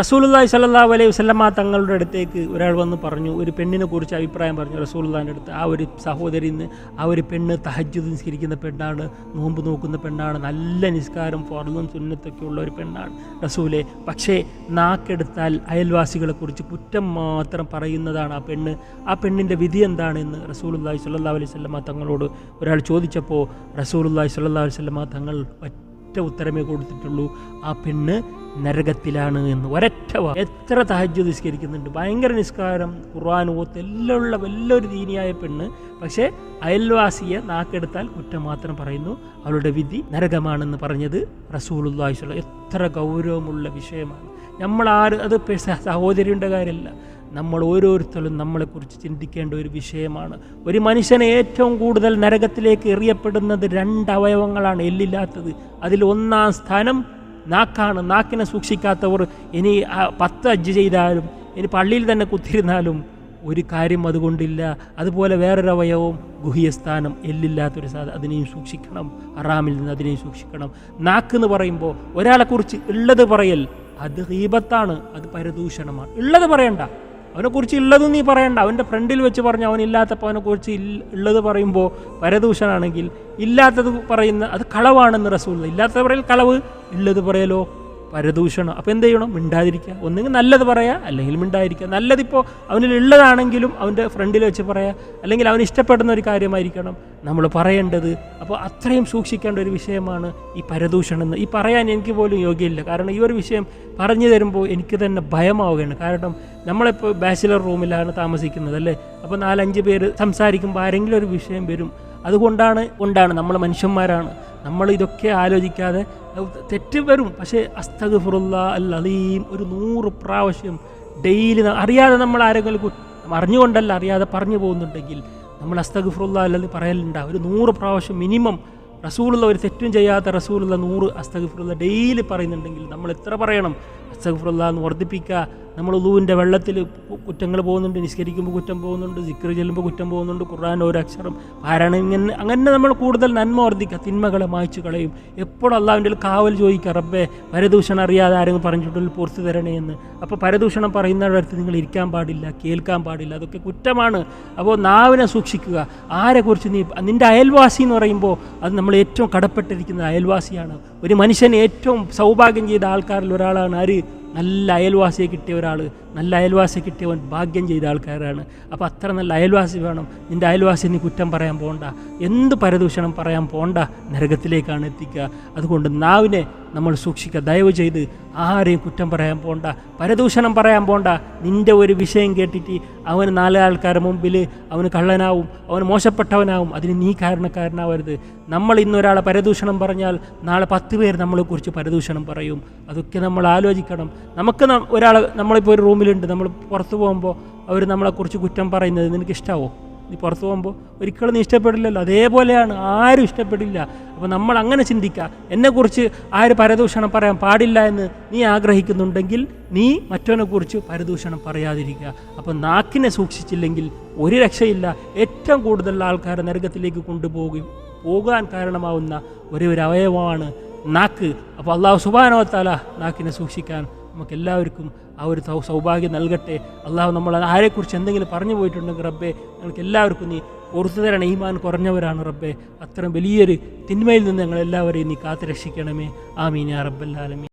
റസൂലുല്ലാഹി സല്ലാ അലൈഹി വസല്ലമ തങ്ങളുടെ അടുത്തേക്ക് ഒരാൾ വന്ന് പറഞ്ഞു ഒരു പെണ്ണിനെ കുറിച്ച് അഭിപ്രായം പറഞ്ഞു റസൂലുള്ളാഹിന്റെ അടുത്ത്. ആ ഒരു സഹോദരി ആ ഒരു പെണ്ണ് തഹജ്ജുദ് നിസ്കരിക്കുന്ന പെണ്ണാണ് നോമ്പ് നോക്കുന്ന പെണ്ണാണ് നല്ല നിസ്കാരം ഫോർലും സുന്നത്തൊക്കെ ഉള്ള ഒരു പെണ്ണാണ് റസൂലെ. പക്ഷേ നാക്കെടുത്താൽ അയൽവാസികളെക്കുറിച്ച് കുറ്റം മാത്രം പറയുന്നതാണ് ആ പെണ്ണ്. ആ പെണ്ണിന്റെ വിധി എന്താണെന്ന് റസൂലുല്ലാഹി സല്ലാ അലൈഹി സ്വല്ല തങ്ങളോട് ഒരാൾ ചോദിച്ചപ്പോൾ റസൂലുല്ലാഹി സല്ലാ അലൈഹി സ്വല്ല തങ്ങൾ ഒറ്റ ഉത്തരമേ കൊടുത്തിട്ടുള്ളൂ. ആ പെണ്ണ് നരകത്തിലാണ് എന്ന് ഒരറ്റ എത്ര തഹജ്ജു നിസ്കരിക്കുന്നുണ്ട്? ഭയങ്കര നിസ്കാരം ഖുർആൻ ഓത്ത് എല്ലാം ഉള്ള വലിയൊരു ദീനിയായ പെണ്ണ്. പക്ഷേ അയൽവാസിയെ നാക്കെടുത്താൽ കുറ്റം മാത്രം പറയുന്നു. അവളുടെ വിധി നരകമാണെന്ന് പറഞ്ഞത് റസൂലുല്ലാഹി സ്വല്ലം എത്ര ഗൗരവമുള്ള വിഷയമാണ്. നമ്മൾ ആര് അത് സഹോദരിയുടെ കാര്യമല്ല. നമ്മൾ ഓരോരുത്തരും നമ്മളെക്കുറിച്ച് ചിന്തിക്കേണ്ട ഒരു വിഷയമാണ്. ഒരു മനുഷ്യനെ ഏറ്റവും കൂടുതൽ നരകത്തിലേക്ക് എറിയപ്പെടുന്നത് രണ്ട് അവയവങ്ങളാണ്. എല്ലില്ലാത്തത്. അതിൽ ഒന്നാം സ്ഥാനം നാക്കാണ് നാക്കിനെ സൂക്ഷിക്കാത്തവർ ഇനി പത്ത് അജ്ജ് ചെയ്താലും ഇനി പള്ളിയിൽ തന്നെ കുത്തിരുന്നാലും ഒരു കാര്യം അതുകൊണ്ടില്ല. അതുപോലെ വേറൊരവയവും ഗുഹ്യസ്ഥാനം എല്ലില്ലാത്തൊരു സാധനം അതിനെയും സൂക്ഷിക്കണം. അറാമിൽ നിന്ന് അതിനെയും സൂക്ഷിക്കണം. നാക്ക് എന്ന് പറയുമ്പോൾ ഒരാളെക്കുറിച്ച് ഉള്ളത് പറയൽ അത് ഹീബത്താണ് അത് പരദൂഷണമാണ്. ഉള്ളത് പറയണ്ട. അവനെക്കുറിച്ച് ഉള്ളതും നീ പറയണ്ട. അവന്റെ ഫ്രണ്ടിൽ വെച്ച് പറഞ്ഞു അവനില്ലാത്തപ്പോൾ അവനെക്കുറിച്ച് ഉള്ളത് പറയുമ്പോൾ പരദൂഷണാണെങ്കിൽ ഇല്ലാത്തത് പറയുന്ന അത് കളവാണെന്ന് റസൂൽ ഇല്ലാത്തത് പറയൽ കളവ് ഉള്ളത് പറയലോ പരദൂഷണം. അപ്പോൾ എന്ത് ചെയ്യണം? മിണ്ടാതിരിക്കുക. ഒന്നുകിൽ നല്ലത് പറയാം അല്ലെങ്കിൽ മിണ്ടാതിരിക്കുക. നല്ലതിപ്പോൾ അവനിൽ ഉള്ളതാണെങ്കിലും അവന്റെ ഫ്രണ്ടിൽ വെച്ച് പറയാം അല്ലെങ്കിൽ അവന് ഇഷ്ടപ്പെടുന്ന ഒരു കാര്യമായിരിക്കണം. നമ്മൾ പറയേണ്ടത്. അപ്പോൾ അത്രയും സൂക്ഷിക്കേണ്ട ഒരു വിഷയമാണ് ഈ പരദൂഷണം എന്ന്. ഈ പറയാൻ എനിക്ക് പോലും യോഗ്യമില്ല കാരണം ഈ ഒരു വിഷയം പറഞ്ഞു തരുമ്പോൾ എനിക്ക് തന്നെ ഭയമാവുകയാണ്. കാരണം നമ്മളിപ്പോൾ ബാച്ചിലർ റൂമിലാണ് താമസിക്കുന്നത് അല്ലേ? അപ്പോൾ നാലഞ്ച് പേര് സംസാരിക്കുമ്പോൾ ആരെങ്കിലും ഒരു വിഷയം വരും. അതുകൊണ്ടാണ് കൊണ്ടാണ് നമ്മൾ മനുഷ്യന്മാരാണ്. നമ്മൾ ഇതൊക്കെ ആലോചിക്കാതെ തെറ്റ് വരും. പക്ഷേ അസ്തഗ്ഫിറുല്ലാ അൽ അലീം ഒരു നൂറ് പ്രാവശ്യം ഡെയിലി അറിയാതെ നമ്മൾ ആരെങ്കിലും അറിഞ്ഞുകൊണ്ടല്ല അറിയാതെ പറഞ്ഞു പോകുന്നുണ്ടെങ്കിൽ നമ്മൾ അസ്തഗുഫുറുള്ള അല്ലെന്ന് പറയലുണ്ടാവും ഒരു നൂറ് പ്രാവശ്യം മിനിമം റസൂലുള്ള ഒരു തെറ്റും ചെയ്യാത്ത റസൂലുള്ള നൂറ് അസ്തഗുഫുറുള്ള ഡെയിലി പറയുന്നുണ്ടെങ്കിൽ നമ്മൾ എത്ര പറയണം? എന്ന് വർദ്ധിപ്പിക്കുക. നമ്മൾ ഉളുവിന്റെ വെള്ളത്തിൽ കുറ്റങ്ങൾ പോകുന്നുണ്ട് നിസ്കരിക്കുമ്പോൾ കുറ്റം പോകുന്നുണ്ട് സിക്കർ ചെല്ലുമ്പോൾ കുറ്റം പോകുന്നുണ്ട് ഖുർആൻ ഒരു അക്ഷരം. പാരായണം ഇങ്ങനെ അങ്ങനെ നമ്മൾ കൂടുതൽ നന്മ വർദ്ധിക്കുക. തിന്മകളെ മായ്ച്ചു കളയും. എപ്പോഴും അള്ളാഹുവിന്റെ കാവൽ ചോദിക്കുക റബ്ബേ പരദൂഷണം അറിയാതെ ആരെങ്കിലും പറഞ്ഞിട്ടുണ്ടെങ്കിൽ പുറത്തു തരണേ എന്ന്. അപ്പോൾ പരദൂഷണം പറയുന്നവരുടെ അടുത്ത് നിങ്ങൾ ഇരിക്കാൻ പാടില്ല കേൾക്കാൻ പാടില്ല. അതൊക്കെ കുറ്റമാണ്. അപ്പോൾ നാവിനെ സൂക്ഷിക്കുക. ആരെക്കുറിച്ച് നീ നിന്റെ അയൽവാസി എന്ന് പറയുമ്പോൾ അത് നമ്മൾ ഏറ്റവും കടപ്പെട്ടിരിക്കുന്ന അയൽവാസിയാണ്. ഒരു മനുഷ്യൻ ഏറ്റവും സൗഭാഗ്യം ചെയ്ത ആൾക്കാരിൽ ഒരാളാണ് ആര്? നല്ല അയൽവാസിയെ കിട്ടിയ ഒരാൾ നല്ല അയൽവാസിയെ കിട്ടിയവൻ ഭാഗ്യം ചെയ്ത ആൾക്കാരാണ്. അപ്പോൾ അത്ര നല്ല അയൽവാസി വേണം. നിന്റെ അയൽവാസി നീ കുറ്റം പറയാൻ പോണ്ട. എന്ത് പരദൂഷണം പറയാൻ പോണ്ട നരകത്തിലേക്കാണ് എത്തിക്കുക. അതുകൊണ്ട് നാവിനെ നമ്മൾ സൂക്ഷിക്കുക. ദയവ് ചെയ്ത് ആരെയും കുറ്റം പറയാൻ പോണ്ട. പരദൂഷണം പറയാൻ പോണ്ട. നിന്റെ ഒരു വിഷയം കേട്ടിട്ട് അവന് നാല് ആൾക്കാരുടെ മുമ്പിൽ അവന് കള്ളനാവും അവന് മോശപ്പെട്ടവനാവും. അതിന് നീ കാരണക്കാരനാവരുത്. നമ്മൾ ഇന്നൊരാളെ പരദൂഷണം പറഞ്ഞാൽ നാളെ പത്ത് പേര് നമ്മളെക്കുറിച്ച് പരദൂഷണം പറയും. അതൊക്കെ നമ്മൾ ആലോചിക്കണം. നമുക്ക് ഒരാൾ നമ്മളിപ്പോൾ ഒരു റൂമിലുണ്ട് നമ്മൾ പുറത്ത് പോകുമ്പോൾ അവർ നമ്മളെക്കുറിച്ച് കുറ്റം പറയുന്നത് നിനക്ക് ഇഷ്ടാവോ? നീ പുറത്ത് പോകുമ്പോൾ ഒരിക്കലും നീ ഇഷ്ടപ്പെടില്ലല്ലോ. അതേപോലെയാണ് ആരും ഇഷ്ടപ്പെടില്ല. അപ്പോൾ നമ്മൾ അങ്ങനെ ചിന്തിക്കുക എന്നെക്കുറിച്ച് ആര് പരദൂഷണം പറയാൻ പാടില്ല എന്ന് നീ ആഗ്രഹിക്കുന്നുണ്ടെങ്കിൽ നീ മറ്റവനെക്കുറിച്ച് പരദൂഷണം പറയാതിരിക്കുക. അപ്പോൾ നാക്കിനെ സൂക്ഷിച്ചില്ലെങ്കിൽ ഒരു രക്ഷയില്ല. ഏറ്റവും കൂടുതൽ ആൾക്കാരെ നരകത്തിലേക്ക് കൊണ്ടുപോകുകയും പോകാൻ കാരണമാവുന്ന ഒരേ ഒരു അവയവമാണ് നാക്ക്. അപ്പോൾ അള്ളാഹു സുബാനോത്താല നാക്കിനെ സൂക്ഷിക്കാൻ നമുക്ക് എല്ലാവർക്കും ആ ഒരു സൗഭാഗ്യം നൽകട്ടെ. അള്ളാഹു നമ്മൾ ആരെക്കുറിച്ച് എന്തെങ്കിലും പറഞ്ഞു പോയിട്ടുണ്ടെങ്കിൽ റബ്ബെ ഞങ്ങൾക്ക് എല്ലാവർക്കും നീ പുറത്തു തരണം. ഈമാൻ കുറഞ്ഞവരാണ് റബ്ബെ. അത്രയും വലിയൊരു തിന്മയിൽ നിന്ന് ഞങ്ങൾ എല്ലാവരെയും നീ കാത്തു രക്ഷിക്കണമേ ആമീൻ യാ റബ്ബല്ലാലമീൻ